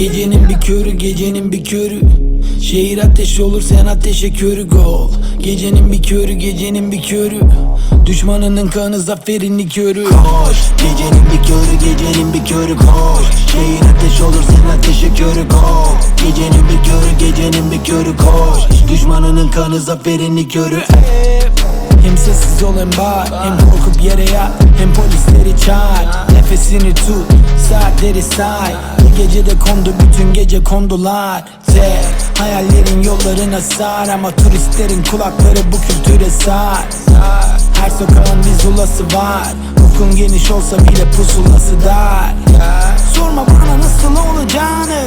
Gecenin bir körü gecenin bir körü. Şehir ateş olur sen ateşe körü gol Gecenin bir körü gecenin bir körü. Düşmanının kanı zaferin likörü Koş. Gecenin bir körü gecenin bir körü koş. Şehir ateş olur sen ateşe körü gol Gecenin bir körü gecenin bir körü koş. Düşmanının kanı zaferin likörü hem sessiz ol hem bağır. Hem korkup yere yat. Hem polisleri çağır. Nefesini tut Saatleri say. Bu gecede kondu bütün gece kondular. Te Hayallerin yollarına sar Ama turistlerin kulakları bu kültüre sar. Her sokağın bir zulası var. Ufkun geniş olsa bile pusulası dar. Sorma bana nasıl olacağını.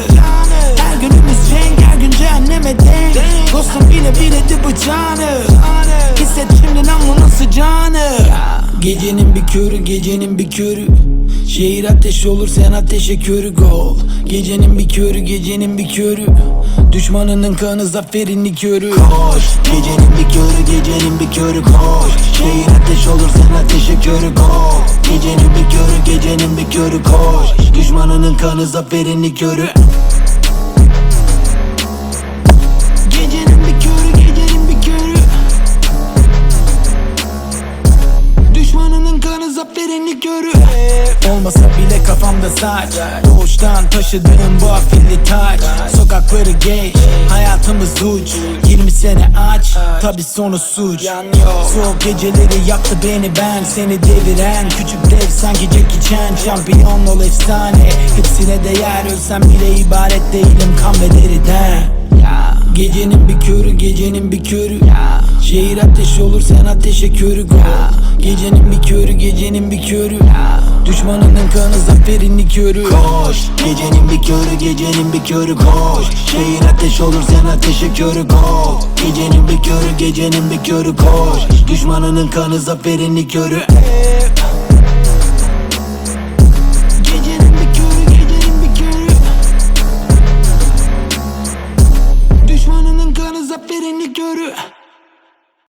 Her günümüz cenk her gün cehenneme denk. Dostum bile biledi bıçağını. Hisset şimdi namlunun sıcağını Gecenin bir körü gecenin bir körü. Şehir ateş olur sen ateşe körü. Gol. Gecenin bir körü gecenin bir körü. Düşmanının kanı zaferin likörü Koş. Gecenin bir körü gecenin bir körü. Koş. Şehir ateş olur sen ateşe körü. Gol. Gecenin bir körü gecenin bir körü. Koş. Düşmanının kanı zaferin likörü Düşmanının kanı zaferini görü. Olmasa bile kafamda saç. Doğuştan taşıdığım bu afilli taç. Sokakları geç Hayatımız uç. 20 sene aç Tabi sonu suç. Soğuk geceleri yaktı beni ben Seni deviren küçük dev sanki Jackie Chan. Şampiyon ol efsane Hepsine değer. Ölsem bile ibaret değilim kan ve deriden Gecenin bir körü gecenin bir körü. Şehir ateş olur sen ateşe körü Gecenin bir körü gecenin bir körü. Düşmanının kanı zaferin likörü Koş. Gecenin bir körü gecenin bir körü koş. Şehir ateş olur sen ateşe körü gol Gecenin bir körü gecenin bir körü koş Düşmanının kanı zaferin likörü